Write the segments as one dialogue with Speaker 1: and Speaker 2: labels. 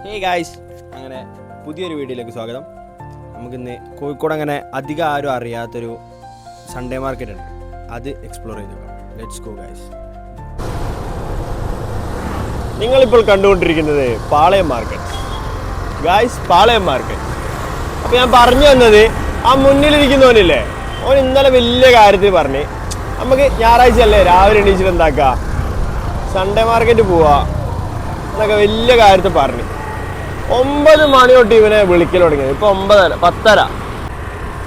Speaker 1: Hey guys അങ്ങനെ പുതിയൊരു വീഡിയോയിലേക്ക് സ്വാഗതം. നമുക്കിന്ന് കോഴിക്കോട് അങ്ങനെ അധികം ആരും അറിയാത്തൊരു സൺഡേ മാർക്കറ്റ് ഉണ്ട്. അത് എക്സ്പ്ലോർ ചെയ്ത് ലെറ്റ്സ് ഗോ ഗായ്സ് നിങ്ങളിപ്പോൾ കണ്ടുകൊണ്ടിരിക്കുന്നത് Palayam market guys Palayam market അപ്പോൾ ഞാൻ പറഞ്ഞു തന്നത് ആ മുന്നിലിരിക്കുന്നവനില്ലേ? അവൻ ഇന്നലെ വലിയ കാര്യത്തിൽ പറഞ്ഞ്. നമുക്ക് ഞായറാഴ്ച അല്ലേ? രാവിലെ എണീച്ചിട്ട് എന്താക്കുക സൺഡേ മാർക്കറ്റ് പോവാ. എന്നൊക്കെ വലിയ കാര്യത്തിൽ പറഞ്ഞു. ഒമ്പത് മണി തൊട്ട് ഇവനെ വിളിക്കൽ തുടങ്ങിയത് ഇപ്പൊ ഒമ്പതര പത്തര.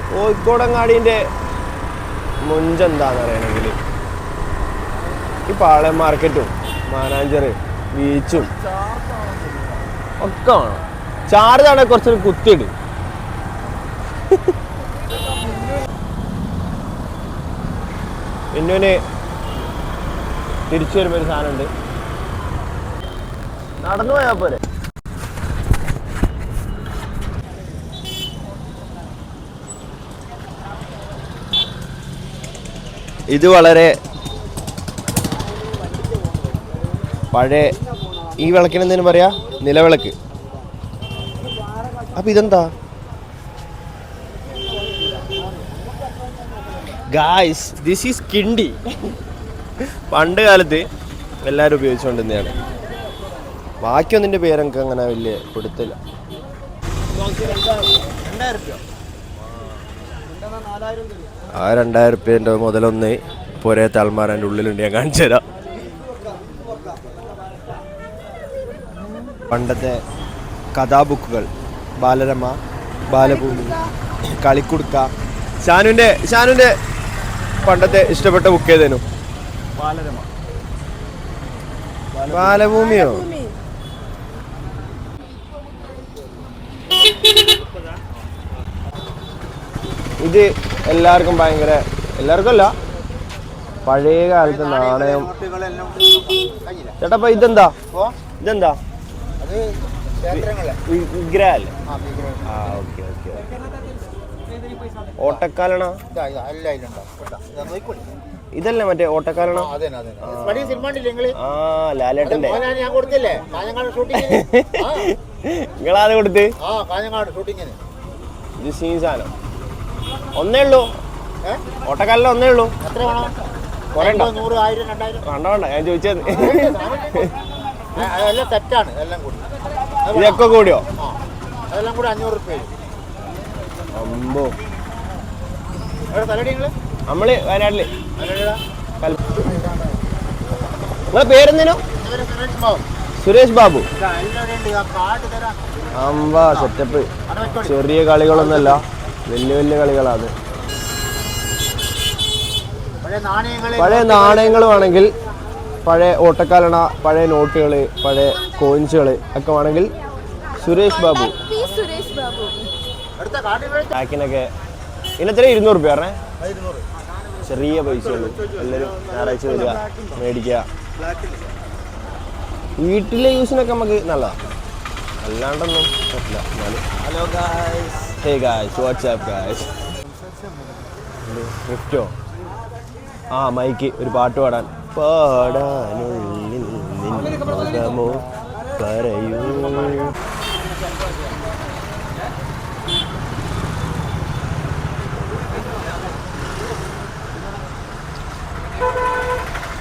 Speaker 1: കോഴിക്കോടങ്ങാടിന്റെ മുഞ്ചെന്താന്ന് അറിയണമെങ്കിൽ ഈ പാളയം മാർക്കറ്റും മാനാഞ്ചർ ബീച്ചും ഒക്കെ വേണം. ചാർജ് ആണെങ്കിൽ കുറച്ചൊരു കുത്തിയിട്ട് ഇന്നുവിന് തിരിച്ചു വരുമ്പോ ഒരു സാധനമുണ്ട്. നടന്നു പോയാൽ പോരെ. ഇത് വളരെ പഴയ ഈ വിളക്കിന് പറയാ? നിലവിളക്ക്. അപ്പൊ ഇതെന്താ? ഗായ്സ് ദിസ് ഈസ് കിണ്ടി. പണ്ട് കാലത്ത് എല്ലാവരും ഉപയോഗിച്ചുകൊണ്ടിരുന്നതാണ് ബാക്കിയൊന്നിന്റെ പേരെനിക്ക് അങ്ങനെ വലിയ കൊടുത്തില്ല ആ രണ്ടായിരം റുപ്യന്റെ മുതലൊന്ന് പോരേ തൽമാരന്റെ ഉള്ളിലുണ്ട് ഞാൻ കാണിച്ചു തരാം. പണ്ടത്തെ കഥാബുക്കുകൾ ബാലരമ ബാലഭൂമി കളിക്കുടുക്ക. ഷാനുവിന്റെ ഷാനുവിന്റെ പണ്ടത്തെ ഇഷ്ടപ്പെട്ട ബുക്ക് ഏതേനു?
Speaker 2: ബാലരമ.
Speaker 1: ബാലഭൂമിയോ? ഇത് എല്ലാവർക്കും ഭയങ്കര എല്ലാവർക്കും അല്ല പഴയ കാലത്തെ നാണയം. ചേട്ടാ അപ്പൊ ഇതെന്താ? ഇതെന്താ വിഗ്രഹല്ലേ?
Speaker 2: ആ
Speaker 1: ഓക്കെ ഓക്കെ ഓട്ടക്കാലണ. ഇതല്ലേ മറ്റേ ഓട്ടക്കാലണ?
Speaker 2: ആ,
Speaker 1: ലാലേട്ടന്റെ നിങ്ങളാത് കൊടുത്ത്? ഇത് സീൻ സാധനം ഒന്നേ ഉള്ളൂ.
Speaker 2: ഏ?
Speaker 1: ഒന്നേ ഉള്ളൂ. കുറെ ഉണ്ടോ?
Speaker 2: നൂറ് ആയിരം രണ്ടായിരം.
Speaker 1: വേണ്ട വേണ്ട. ഞാൻ ചോദിച്ചത്
Speaker 2: അതെല്ലാം തെറ്റാണ്. എല്ലാം കൂടി.
Speaker 1: ഇതൊക്കെ കൂടിയോ?
Speaker 2: അതെല്ലാം കൂടി അഞ്ഞൂറ് റുപ്യ
Speaker 1: അമ്പോ.
Speaker 2: നമ്മൾ വയനാട്ടിൽ. നിങ്ങളെ
Speaker 1: പേരെന്തേനു?
Speaker 2: സുരേഷ് ബാബു.
Speaker 1: അമ്പ സെറ്റപ്പ് ചെറിയ കളികളൊന്നുമല്ല. വലിയ വലിയ കളികളാണ്.
Speaker 2: പഴയ നാണയങ്ങൾ
Speaker 1: പഴയ നാണയങ്ങൾ വേണമെങ്കിൽ പഴയ ഓട്ടക്കാലണ പഴയ നോട്ടുകൾ പഴയ കോയിൻസുകൾ ഒക്കെ വേണമെങ്കിൽ സുരേഷ് ബാബു. പാക്കിനൊക്കെ ഇന്നത്തെ ഇരുന്നൂറ് രൂപ പറഞ്ഞേ? ചെറിയ പൈസയുള്ളൂ. എല്ലാവരും ഞായറാഴ്ച വരിക മേടിക്കുക. വീട്ടിലെ യൂസിനൊക്കെ നമുക്ക് നല്ലതാണ് അല്ലാണ്ടൊന്നും പറ്റില്ല hello guys hey guys what's up guys ഗിഫ്റ്റോ ആ മൈക്ക്. ഒരു പാട്ട് പാടാൻ. പാടാനുള്ളിൽ മുഖമോ പറയൂ.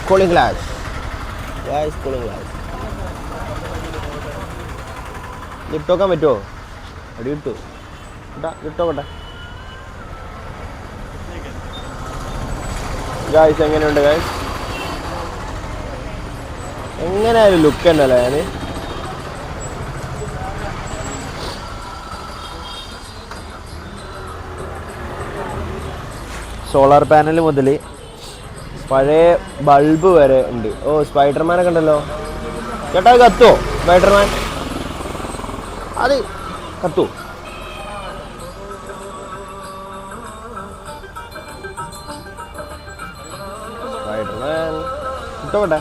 Speaker 1: Cooling glass guys cooling glass ഇട്ടോക്കാൻ പറ്റുമോ അടി ഇട്ടു. ഇട്ടാ ഇട്ടോക്കട്ടെ. ഗായ്സ് എങ്ങനെയുണ്ട് ഗായ്സ് എങ്ങനെയായാലും ലുക്ക് ഉണ്ടല്ലോ ഞാൻ സോളാർ പാനൽ മുതൽ പഴയ ബൾബ് വരെ ഉണ്ട്. ഓ സ്പൈഡർമാനൊക്കെ ഉണ്ടല്ലോ. ചേട്ടാ കത്തോ? സ്പൈഡർമാൻ അത് കത്തു സ്പൈഡർമാൻ ഇട്ടോട്ടെ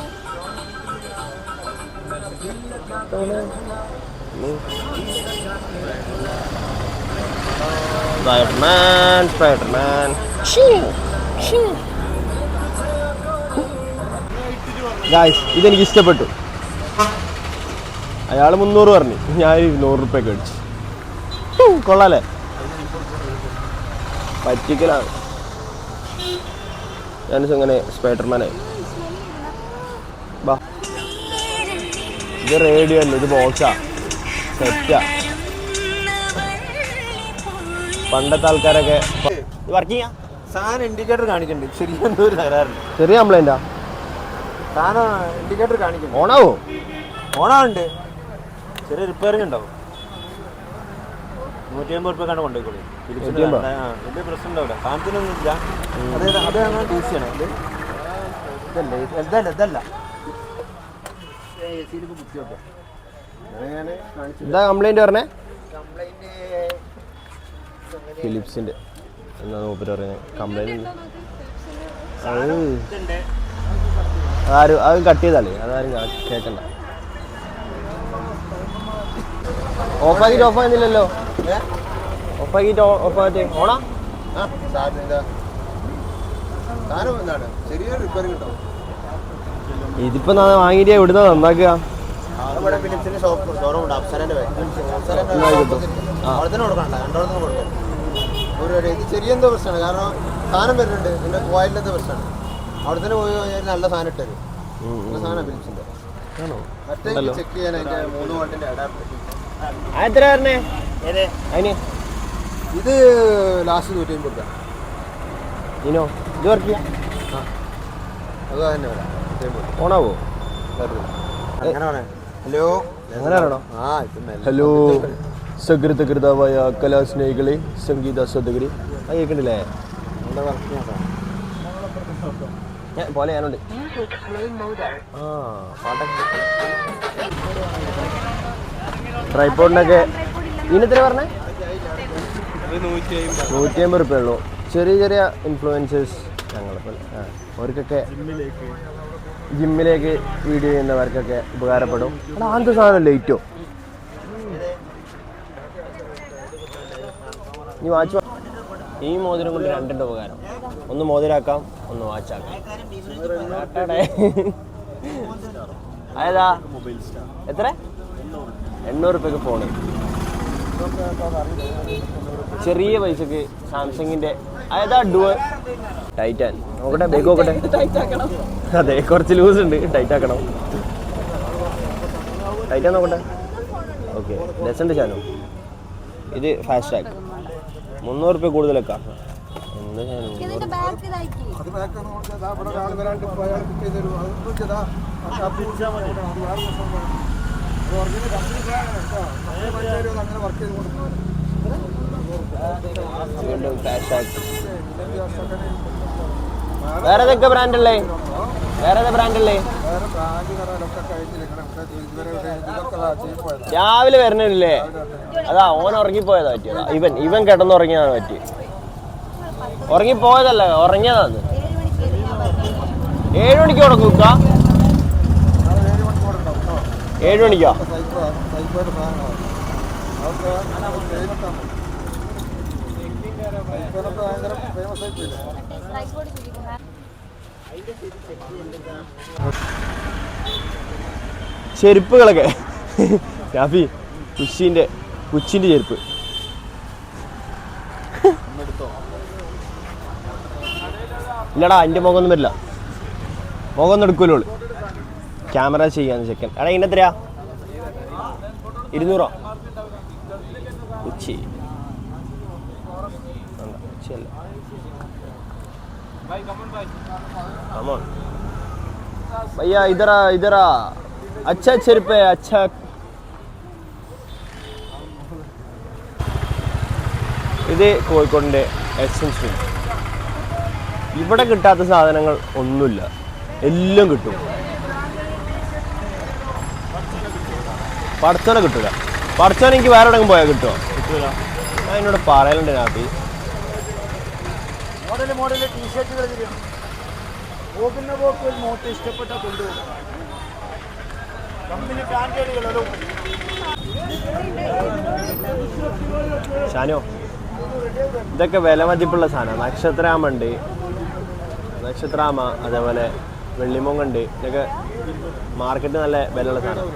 Speaker 1: സ്പൈഡർമാൻ സ്പൈഡർമാൻ ഗായ്സ് ഇതെനിക്ക് ഇഷ്ടപ്പെട്ടു അയാൾ മുന്നൂറ് പറഞ്ഞു. ഞാൻ ഇരുന്നൂറ് റുപ്യ അടിച്ചു കൊള്ളാലേ പറ്റിക്കലാണ്. ഞാനിസ് ഇങ്ങനെ സ്പൈഡർമാനായി ബാ. ഇത് റേഡിയോ അല്ല? ഇത് ബോക്സാ സെറ്റാ പണ്ടത്തെ ആൾക്കാരൊക്കെ വർക്കിംഗ്
Speaker 2: സാധനം ഇൻഡിക്കേറ്റർ കാണിക്കുന്നുണ്ട് എന്തോ ഒരു തകരാറുണ്ട്.
Speaker 1: ചെറിയ കംപ്ലൈന്റാ
Speaker 2: സാധനം ഇൻഡിക്കേറ്റർ കാണിക്കുന്നു
Speaker 1: ഓണാവോ?
Speaker 2: ഓണമുണ്ട് ചെറിയ റിപ്പയറിംഗ് ഉണ്ടാവും. നൂറ്റി അമ്പത് റുപ്യ കണ്ട് കൊണ്ടുപോയിക്കോളൂ വലിയ പ്രശ്നം ഉണ്ടാവില്ല. സാധനത്തിനൊന്നും ഇല്ല. അതായത് അത് അങ്ങനെ ആണ്. ഇത് ഇതല്ല ഇതല്ല ഇതല്ല.
Speaker 1: എന്താ കംപ്ലൈന്റ് പറഞ്ഞേ?
Speaker 2: ഫിലിപ്സിന്റെ.
Speaker 1: ഫിലിപ്സിന്റെ എന്നാ മൂപ്പര് പറയുന്നത്
Speaker 2: കംപ്ലൈന്റ്
Speaker 1: ആരും അത് കട്ട് ചെയ്താലേ? അതാരും കേൾക്കണ്ട
Speaker 2: ആ. അവിടെ തന്നെ കൊടുക്കണ്ട. ഓഫ് കൊടുക്കും. ഒരു ഒരു ഇത് ചെറിയ എന്തോ പ്രശ്നമാണ്. കാരണം സാധനം വരുന്നുണ്ട്. ഇതിന്റെ കോയിലിന്റെ പ്രശ്നമാണ്. അവിടെ തന്നെ പോയി കഴിഞ്ഞാൽ നല്ല സാധനം സാധനം ഫിലിപ്സിന്റെ മറ്റേ ചെക്ക് ചെയ്യാൻ അതിന്റെ മൂന്ന് അഡാപ്റ്റർ
Speaker 1: എത്ര പറഞ്ഞേ? അതിന്?
Speaker 2: ഇത് ലാസ്റ്റ് നൂറ്റി അമ്പത് രൂപ.
Speaker 1: ഇനോ? ഇത് വർക്ക് ചെയ്യാം?
Speaker 2: അത് തന്നെ വരാം.
Speaker 1: ഓണാവോ?
Speaker 2: ഹലോ?
Speaker 1: സകൃതകൃതാവായ കലാ
Speaker 2: ആ.
Speaker 1: ഹലോ. സകൃതകൃതമായ കലാസ്നേഹികളെ സംഗീതാസ്വാദകരെ ആ കേൾക്കണ്ടില്ലേ
Speaker 2: നമ്മുടെ വർക്ക് ചെയ്യാൻ സാധനം.
Speaker 1: ഞാൻ പോലെ ഞാനുണ്ട്. ആ പാട്ടൊക്കെ ട്രൈപ്പോഡിനൊക്കെ ഇതിനെത്ര പറഞ്ഞേ? നൂറ്റി അമ്പത് റുപ്യ ഉള്ളൂ. ചെറിയ ചെറിയ ഇൻഫ്ലുവൻസേഴ്സ് ഞങ്ങളിപ്പോൾ അവർക്കൊക്കെ ജിമ്മിലേക്ക് വീഡിയോ ചെയ്യുന്നവർക്കൊക്കെ ഉപകാരപ്പെടും. ആദ്യ സാധനം ലേറ്റോ? ഈ വാച്ച് ഈ മോതിരം കൊണ്ട് രണ്ടിന്റെ ഉപകാരം. ഒന്ന് മോതിരാക്കാം ഒന്ന് വാച്ചാക്കാം. ആട്ടെടേ. അതാ എത്ര? എണ്ണൂറ് റുപ്യക്ക് ഫോൺ ചെറിയ പൈസക്ക് സാംസങ്ങിന്റെ ഏതാ ഡുവ ടൈറ്റാൻ നോക്കട്ടെ ബേക്ക് നോക്കട്ടെ അതെ കുറച്ച് ലൂസ് ഉണ്ട് ടൈറ്റ് ആക്കണം ടൈറ്റാൻ നോക്കട്ടെ ഓക്കെ ഡസണ്ട് ചാനോ ഇത് ഫാസ്റ്റ് ടാഗ് മുന്നൂറ് റുപ്യ കൂടുതലൊക്കെ എന്താ
Speaker 2: വേറെ
Speaker 1: ഏതൊക്കെ ബ്രാൻഡല്ലേ വേറെ ഏതാ
Speaker 2: ബ്രാൻഡല്ലേ
Speaker 1: രാവിലെ വരണില്ലേ അതാ ഓൻ ഉറങ്ങിപ്പോയതാ പറ്റിയതാ. ഇവൻ ഇവൻ കിടന്നുറങ്ങിയതാണ് പറ്റി ഉറങ്ങിപ്പോയതല്ല ഉറങ്ങിയതാണ്
Speaker 3: ഏഴ് മണിക്ക്
Speaker 1: അവിടെ
Speaker 2: നാളെ ഏഴ് മണിക്കൂർ ഉണ്ടാവും കേട്ടോ.
Speaker 1: ഏഴ് മണിക്കോ
Speaker 2: സൈക്കോ സൈക്കോയുടെ സാധനമാണ് അതൊക്കെ famous ആണ്. സൈക്കോനൊക്കെ ഭയങ്കര ഫേമസ് ആയിട്ടില്ല
Speaker 3: ട്രൈപോഡ് മണിക്കോ
Speaker 1: ചെരുപ്പുകളൊക്കെ. ഷാഫി കുച്ചിന്റെ കുച്ചിന്റെ ചെരുപ്പ്. ഇല്ലടാ എന്റെ മുഖമൊന്നും വരില്ല. മുഖമൊന്നും ഒന്നും ഓൾ. ക്യാമറ ചെയ്യാന്ന് ചെക്കൻ എടാ ഇതിൻ്റെ എത്രയാ ഇരുന്നൂറോ ഉച്ചി വേണ്ട, ഉച്ചയല്ല Come on. भैया इधर आ इधर आ अच्छा ചെരുപ്പ് है अच्छा ഇത് കോഴിക്കോടിൻ്റെ എസൻസ് ഫിൽ ഇവിടെ കിട്ടാത്ത സാധനങ്ങൾ ഒന്നുമില്ല എല്ലാം കിട്ടും പടച്ചോനെ കിട്ടൂല. പഠിച്ചോനെ എനിക്ക് വേറെ എവിടെയെങ്കിലും പോയാൽ കിട്ടുമോ കിട്ടൂല. ഞാൻ എന്നോട് പറയലുണ്ട് നാപ്പി
Speaker 2: മോഡൽ മോഡൽ ടീഷർട്ടുകൾ തരും പോകുന്ന പോക്ക് ഒരു നോട്ട് ഇഷ്ടപ്പെട്ടാൽ കൊണ്ടുപോകും കമ്പനി ബ്രാൻഡുകളോ
Speaker 1: ഷാനോ ഇതൊക്കെ വില മതിപ്പുള്ള സാധനം. നക്ഷത്രാമ ഉണ്ട് നക്ഷത്രാമ അതേപോലെ വെള്ളിമൊങ്ങുണ്ട്. ഇതൊക്കെ മാർക്കറ്റ് നല്ല വിലയുള്ള സാധനം.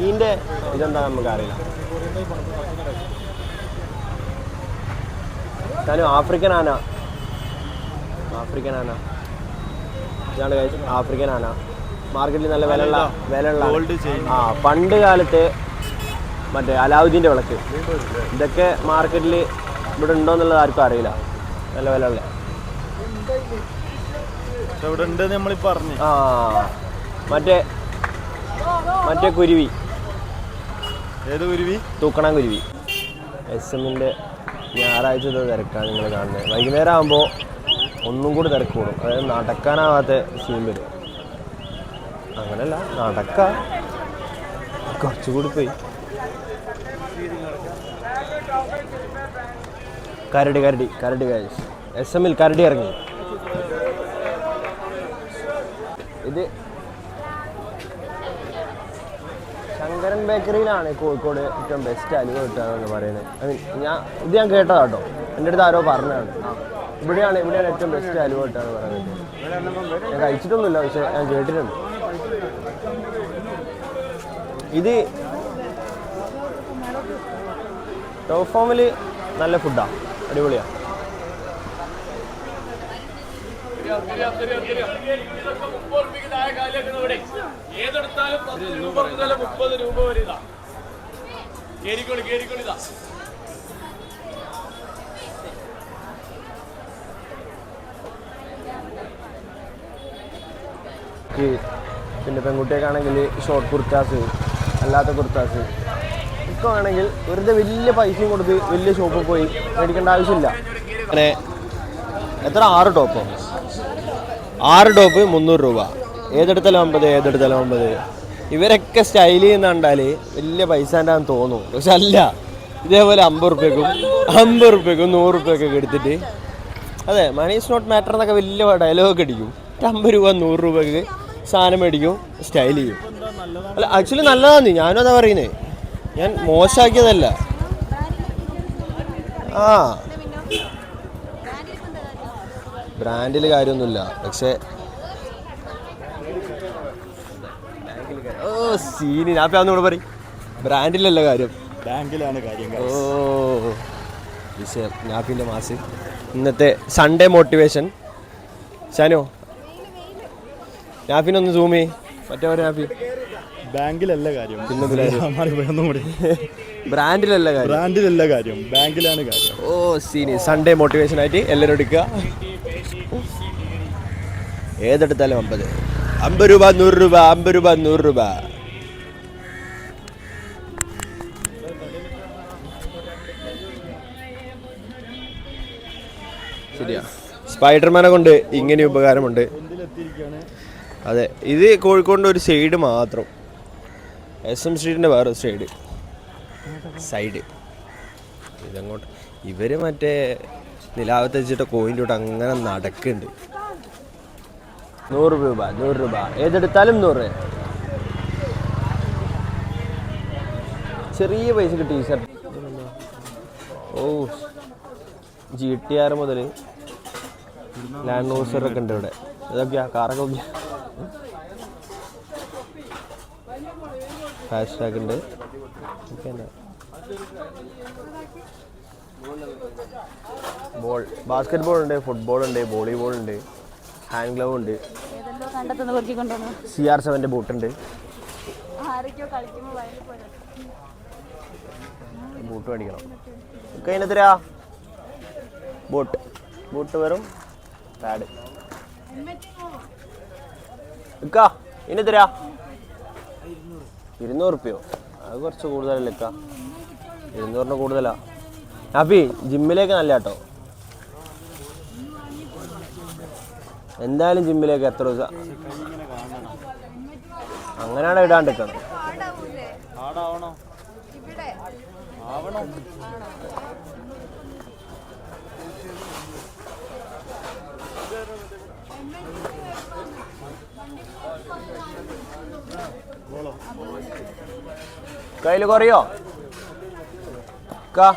Speaker 1: ഇതിന്റെ ഇതെന്താ നമുക്ക് അറിയില്ല. ഞാനും ആഫ്രിക്കൻ ആന. ആഫ്രിക്കൻ ആന. ഇതാണ് ആഫ്രിക്കൻ ആന. മാർക്കറ്റിൽ നല്ല വിലയുള്ള വിലയുള്ള ആ പണ്ട് കാലത്ത് മറ്റേ അലാവുദ്ദീന്റെ വിളക്ക്. ഇതൊക്കെ മാർക്കറ്റിൽ ഇവിടെ ഉണ്ടോ എന്നുള്ളത് ആർക്കും അറിയില്ല. നല്ല വിലയുള്ള.
Speaker 4: ഇവിടെ ഉണ്ട് നമ്മൾ പറഞ്ഞു
Speaker 1: ആ മറ്റേ മറ്റേ കുരുവി.
Speaker 4: ഏത് കുരുവി?
Speaker 1: തൂക്കണ കുരുവി. എസ് എമ്മിന്റെ ഞായറാഴ്ചത്തെ തിരക്കാണ് നിങ്ങൾ കാണുന്നത്. വൈകുന്നേരം ആകുമ്പോൾ ഒന്നും കൂടി തിരക്ക് കൂടും. അതായത് നടക്കാനാവാത്ത സീൻ വരും. അങ്ങനെയല്ല നടക്ക. കുറച്ചുകൂടി പോയി. കരടി കരടി കരടി എസ് എമ്മിൽ കരടി ഇറങ്ങി. ഇത് ശങ്കരൻ ബേക്കറിയിലാണ് കോഴിക്കോട് ഏറ്റവും ബെസ്റ്റ് അലുവ കിട്ടുകയെന്ന് പറയുന്നത്. ഐ മീൻ ഞാൻ ഇത് ഞാൻ കേട്ടതാ കേട്ടോ എന്റെ അടുത്ത് ആരോ പറഞ്ഞതാണ്. ഇവിടെയാണ് ഇവിടെയാണ് ഏറ്റവും ബെസ്റ്റ് അലുവ കിട്ടുകയെന്ന് പറയുന്നത്. ഞാൻ കഴിച്ചിട്ടൊന്നുമില്ല പക്ഷെ ഞാൻ കേട്ടിട്ടുണ്ട്. ഇത് ടോപ്പ് ഫോമിൽ നല്ല ഫുഡാണ് അടിപൊളിയാണ് പിന്നെ പെൺകുട്ടിയൊക്കെയാണെങ്കിൽ ഷോർട്ട് കുർത്താസ് അല്ലാത്ത കുർത്താസ് ഒക്കെ വേണമെങ്കിൽ വെറുതെ വലിയ പൈസയും കൊടുത്ത് വലിയ ഷോപ്പിൽ പോയി മേടിക്കേണ്ട ആവശ്യമില്ല. അങ്ങനെ എത്ര ആറ് ടോപ്പോ ആറ് ടോപ്പ് മുന്നൂറ് രൂപ. ഏതെടുത്താലും അമ്പത് ഏതെടുത്താലും അമ്പത്. ഇവരൊക്കെ സ്റ്റൈലി എന്ന് കണ്ടാൽ വലിയ പൈസ ഉണ്ടാകാൻ തോന്നും. പക്ഷെ അല്ല. ഇതേപോലെ അമ്പത് റുപ്യക്കും അമ്പത് റുപ്യക്കും നൂറ് റുപ്യക്കൊക്കെ എടുത്തിട്ട് അതെ മണി ഈസ് നോട്ട് മാറ്റർ എന്നൊക്കെ വലിയ ഡയലോഗൊക്കെ അടിക്കും. അമ്പത് രൂപ നൂറ് രൂപയ്ക്ക് സാധനം മേടിക്കും സ്റ്റൈൽ ചെയ്യും. അല്ല ആക്ച്വലി നല്ലതാണ് ഞാനും അതാ പറയുന്നത് ഞാൻ മോശമാക്കിയതല്ല ആ. ബ്രാൻഡിൽ കാര്യമൊന്നുമില്ല. പക്ഷേ ഓ സീനി. ഞാൻ ഇപ്പം കൂടെ പറയും. ബ്രാൻഡിലല്ല കാര്യം.
Speaker 4: ബാങ്കിലാണ് കാര്യം
Speaker 1: ഓ വിഷയം. ഞാപ്പിന്റെ മാസ്. ഇന്നത്തെ സൺഡേ മോട്ടിവേഷൻ ഷാനോ? ഞാപ്പിനൊന്ന് സൂം ചെയ് മറ്റേ ഒരു ഞാപ്പി
Speaker 4: ബാങ്കിലല്ല കാര്യം.
Speaker 1: ബ്രാൻഡിലല്ല കാര്യം.
Speaker 4: ബ്രാൻഡിലല്ല കാര്യം ബാങ്കിലാണ് കാര്യം.
Speaker 1: ഓ സീനി. സൺഡേ മോട്ടിവേഷൻ ആയിട്ട് എല്ലാവരും എടുക്കുക. ഏതെടുത്താലും അമ്പത്. അമ്പത് രൂപ നൂറ് രൂപ അമ്പത് രൂപ നൂറ് രൂപ. ശരിയാ. സ്പൈഡർമാനെ കൊണ്ട് ഇങ്ങനെ ഉപകാരമുണ്ട്. അതെ ഇത് കോഴിക്കോടിന്റെ ഒരു സൈഡ് മാത്രം. എസ് എം സ്ട്രീറ്റിന്റെ വേറെ സൈഡ്. സൈഡ്. ഇതങ്ങോട്ട്. ഇവർ മറ്റേ നിലാവത്ത് വെച്ചിട്ട് കോയിന്റെ കൂടെ അങ്ങനെ നടക്കുന്നുണ്ട്. നൂറ് രൂപ നൂറ് രൂപ. ഏതെടുത്താലും നൂറ്. ചെറിയ പൈസക്ക് ടീഷർട്ട് ഓ ജി ടി ആർ മുതൽ ലാൻഡ് ക്രൂസറൊക്കെ ഉണ്ട് ഇവിടെ. ഇതൊക്കെയാ കാറൊക്കെ ഫാസ്റ്റ് ടാഗ് ഉണ്ട്. ഓക്കെ ബോൾ ബാസ്കറ്റ് ബോൾ ഉണ്ട് ഫുട്ബോൾ ഉണ്ട് വോളിബോൾ ഉണ്ട്. ഹാൻഡ് ഗ്ലൗ ഉണ്ട് സി ആർ സെവന്റെ ബൂട്ട് ഉണ്ട്. ബൂട്ട് മേടിക്കണം. കഴിഞ്ഞാ ബൂട്ട് ബൂട്ട് വരും പാഡ് ഇക്ക ഇതിനെത്തരാ ഇരുന്നൂറ് റുപ്യോ? അത് കുറച്ച് കൂടുതലല്ലേ ഇക്ക? ഇരുന്നൂറിന് കൂടുതലാ? ഹാപ്പി ജിമ്മിലേക്ക് നല്ല കേട്ടോ എന്തായാലും ജിമ്മിലേക്ക് എത്ര ദിവസം? അങ്ങനെയാണ് ഇടാണ്ടിരിക്കണം കയ്യിൽ കുറയോ? ക്കാ.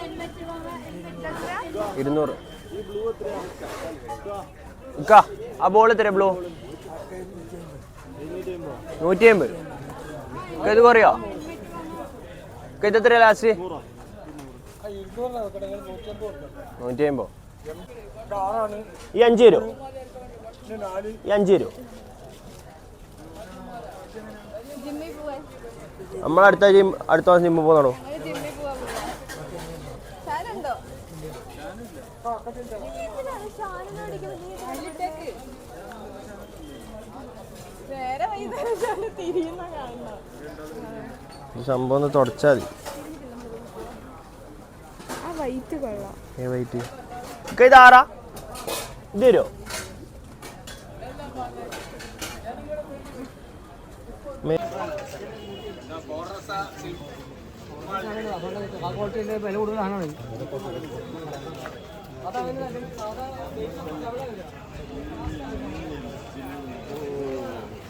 Speaker 1: ഇരുന്നൂറ്. ആ ബോൾ എത്ര ബ്ലൂ? നൂറ്റി അമ്പത് ഇത് കുറയോ?
Speaker 5: ഇത് എത്ര ലാസ്റ്റ് നൂറ്റി അമ്പത്
Speaker 1: ഈ അഞ്ച് തരുമോ ഈ അഞ്ച് തരുമോ
Speaker 6: നമ്മളടുത്ത
Speaker 1: ജിം അടുത്ത മാസം ജിമ്മിൽ
Speaker 6: വൈകുന്നേരം തിരിയുന്ന കാണണം
Speaker 1: ഈ സംഭവം ഒന്ന് തുടച്ചാൽ മതി.
Speaker 6: വൈറ്റ്
Speaker 1: ഇത് തരോ?
Speaker 5: വില കൂടുതൽ സാധനമാണ്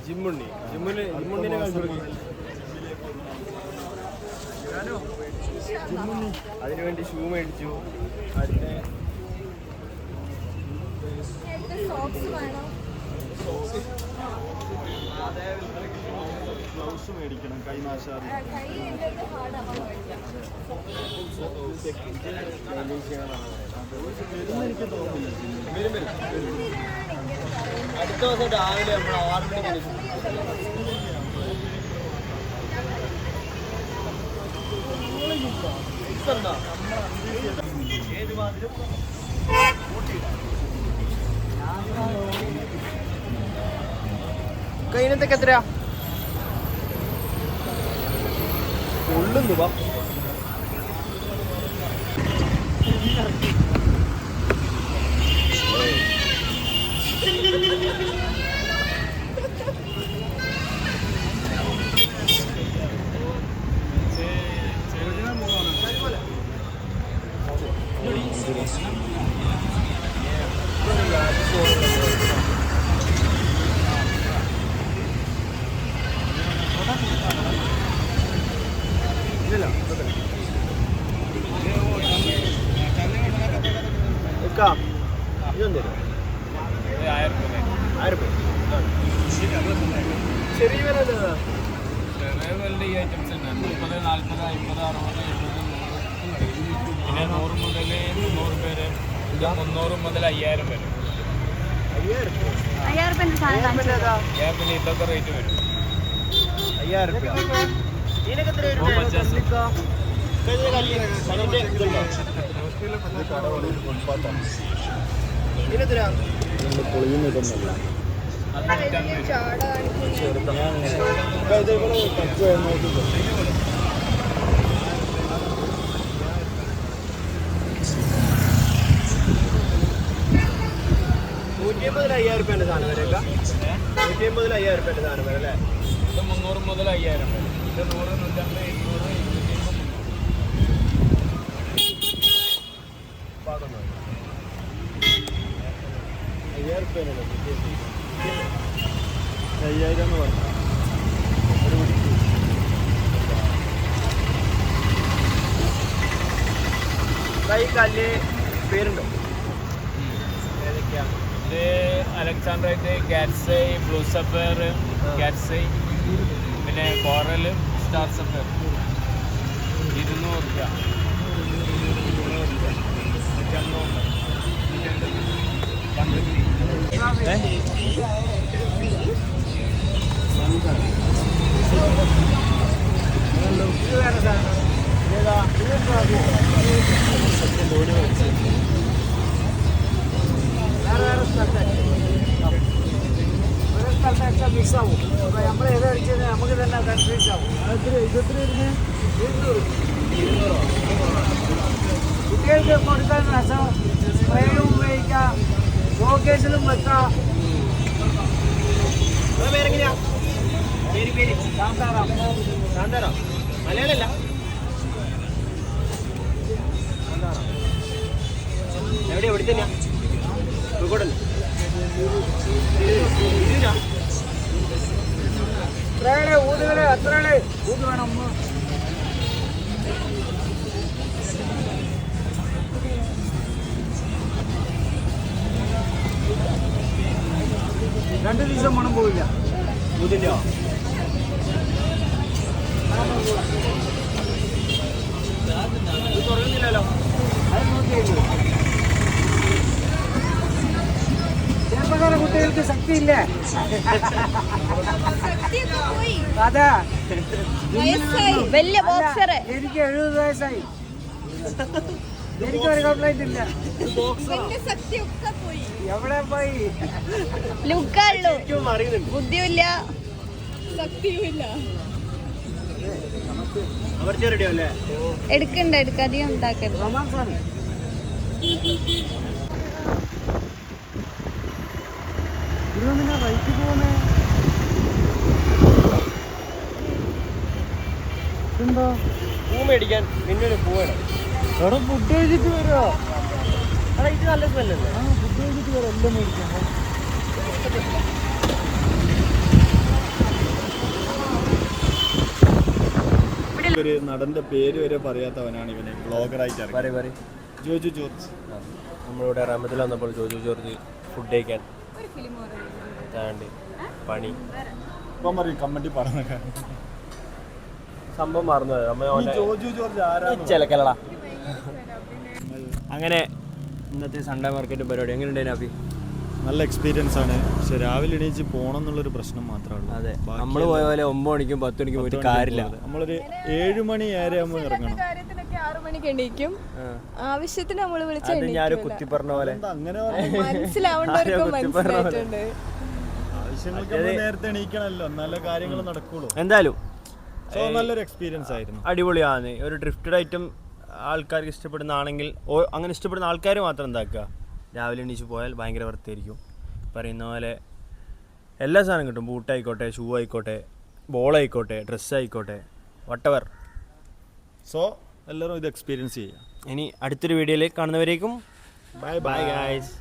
Speaker 1: ജിമ്മുണ്ണി. ജിമ്മിന് ജിമ്മുണ്ണിനെ കാണിച്ചു അതിനു വേണ്ടി ഷൂ മേടിച്ചു.
Speaker 6: അതിന്റെ
Speaker 4: ഗ്ലൗസ് മേടിക്കണം കൈനാശാദി
Speaker 6: കൈ എന്റെ ഹാർഡാവാൻ കഴിക്കാം
Speaker 1: അടുത്ത ദിവസം രാവിലെ നമ്മൾ ആറ് മണിക്ക് കഴിഞ്ഞത്തേക്ക് എത്രയാ ഉള്ളുന്നു വാ വെക്കാം ഇതൊന്നും തരും ആയിരം രൂപ. ചെറിയ വില
Speaker 7: ഈ ഐറ്റംസ് ഉണ്ട് മുപ്പത് നാൽപ്പത് അമ്പത് അറുപത് എഴുപത് പിന്നെ നൂറ് മുതൽ മുന്നൂറ് പേര് മുന്നൂറ് മുതൽ അയ്യായിരം
Speaker 1: രൂപ.
Speaker 6: രൂപ കാണിച്ചു
Speaker 7: അയ്യായിരത്തിന് ഇതൊക്കെ റേറ്റ് വരും?
Speaker 1: അയ്യായിരം രൂപ ഇതിനൊക്കെ എത്ര വരും? നൂറ്റി അമ്പതിൽ അയ്യായിരം രൂപ സാധനം വരെയൊക്കെ നൂറ്റി അമ്പതിൽ അയ്യായിരം രൂപേന്റെ സാധനം വരെ അല്ലേ
Speaker 7: ഇത് മുന്നൂറ് മുതൽ അയ്യായിരം വരെ. ഇത് നൂറ് നൂറ്റമ്പത് ഇരുന്നൂറ് ഇരുന്നൂറ്റി അമ്പത് മുന്നൂറ്
Speaker 1: അയ്യായിരം
Speaker 4: എന്ന് പറഞ്ഞു
Speaker 1: ഈ കല്ല് പേരുണ്ടോ? ഏതൊക്കെയാ
Speaker 7: ഇത് അലക്സാണ്ട്രൈറ്റ് കാറ്റ്സൈ ബ്ലൂ സഫർ കാറ്റ്സൈ പിന്നെ കോറൽ സ്റ്റാർ സഫർ ഇരുന്നൂറ് രൂപ. ഇരുന്നൂറ് രൂപ. നൂറ്റമ്പത്. പന്ത്രണ്ട്
Speaker 5: കുട്ടികൾക്ക് കൊടുക്കാൻ രസം സ്പ്രേയും ഉപയോഗിക്കാം. ഷോക്കേസിലും വെക്കാം.
Speaker 1: പേരെങ്ങനെയാ? പേര് പേര്. ശാന്താറാം ശാന്താറാം മലയാളല്ല. എവിടെ എവിടെ തന്നെയാ? കോഴിക്കോടല്ലേ?
Speaker 5: ഊതുകളെ? എത്രയുടെ ഊത് വേണം രണ്ട് ദിവസം മണം പോവില്ല.
Speaker 1: ഇതിന്റെ
Speaker 5: തുറന്നില്ലല്ലോ അത്
Speaker 3: നോക്കിയല്ലോ ചെറുപ്പക്കാരെ
Speaker 5: കുട്ടികൾക്ക്
Speaker 3: ശക്തി ഇല്ലേ അതാ
Speaker 5: എനിക്ക് എഴുപത് വയസ്സായി. എനിക്കൊരു കംപ്ലൈന്റ് ഇല്ല.
Speaker 3: എന്റെ സത്യമൊക്കെ പോയി.
Speaker 5: എവിടെ പോയി?
Speaker 3: ലുക്കുള്ളൂ ബുദ്ധിയില്ല
Speaker 1: അല്ലേ
Speaker 3: എടുക്കണ്ട എടുക്ക. അധികം ഉണ്ടാക്കരുത്.
Speaker 5: റൈറ്റ് പോകുന്നേ? എന്താ
Speaker 1: പൂ മേടിക്കാൻ പിന്നെ
Speaker 5: എവിടെ ഫുഡ് കഴിച്ചിട്ട് വരുമോ
Speaker 1: എടാ ഇത് നല്ല സ്മെല്ലല്ലേ
Speaker 5: ആ ഫുഡ് കഴിച്ചിട്ട് വരാം എല്ലാം മേടിക്കാം.
Speaker 4: ഒരു നടന്റെ പേര് വരെ പറയാത്തവനാണ് ഇവനെ. ബ്ലോഗറായിട്ട് ആയിട്ട്
Speaker 1: പറയും പറയും.
Speaker 4: ജോജു ജോർജ്.
Speaker 1: നമ്മളിവിടെ റമത്തിൽ വന്നപ്പോൾ ജോജു ജോർജ് ഫുഡ് കഴിക്കാൻ താണ്ട് പണി.
Speaker 4: ഇപ്പം പറയും കമ്മറ്റി പറഞ്ഞ
Speaker 1: സംഭവം മറന്നു
Speaker 4: ജോജു ജോർജ് ആരാ
Speaker 1: ചിലക്കലടാ അങ്ങനെ ഇന്നത്തെ സൺഡേ മാർക്കറ്റ് പരിപാടി. എങ്ങനെയുണ്ടായിരുന്നു നബി
Speaker 4: നല്ല എക്സ്പീരിയൻസ് ആണ്. പക്ഷെ രാവിലെ എണീച്ച് പോകണം എന്നുള്ളൊരു പ്രശ്നം മാത്രമേ ഉള്ളൂ.
Speaker 1: അതെ. നമ്മൾ പോയ പോലെ ഒമ്പത് മണിക്കും പത്ത് മണിക്കും പോയിട്ട് കാര്യമില്ല.
Speaker 4: നമ്മളൊരു ഏഴ് മണി ഏറെ ആകുമ്പോൾ ഇറങ്ങണം.
Speaker 6: എണീക്കും. ആവശ്യത്തിന് നമ്മൾ വിളിച്ച
Speaker 1: ഞാൻ കുത്തി പറഞ്ഞ പോലെ.
Speaker 4: അങ്ങനെ?
Speaker 6: മനസ്സിലാവേണ്ടവർക്ക്. മനസ്സിലായിട്ടുണ്ട്.
Speaker 4: നേരത്തെ എണീക്കണമല്ലോ. നല്ല കാര്യങ്ങൾ നടക്കുള്ളൂ.
Speaker 1: എന്തായാലും
Speaker 4: നല്ലൊരു എക്സ്പീരിയൻസ് ആയിരുന്നു.
Speaker 1: അടിപൊളിയാണ്. ഒരു ഡ്രിഫ്റ്റഡ് ഐറ്റം ആൾക്കാർക്ക് ഇഷ്ടപ്പെടുന്ന ആണെങ്കിൽ ഓ അങ്ങനെ ഇഷ്ടപ്പെടുന്ന ആൾക്കാർ മാത്രം എന്താക്കുക? രാവിലെ എണീച്ച് പോയാൽ ഭയങ്കര വൃത്തിയായിരിക്കും. പറയുന്ന പോലെ എല്ലാ സാധനം കിട്ടും. ബൂട്ടായിക്കോട്ടെ ഷൂ ആയിക്കോട്ടെ ബോളായിക്കോട്ടെ ഡ്രസ്സായിക്കോട്ടെ ഡ്രസ്സ് ആയിക്കോട്ടെ വട്ടവർ
Speaker 4: സോ എല്ലാവരും ഇത് എക്സ്പീരിയൻസ് ചെയ്യുക.
Speaker 1: ഇനി അടുത്തൊരു വീഡിയോയിൽ കാണുന്നവരേക്കും
Speaker 4: ബൈ
Speaker 1: ബൈ ഗായ്സ്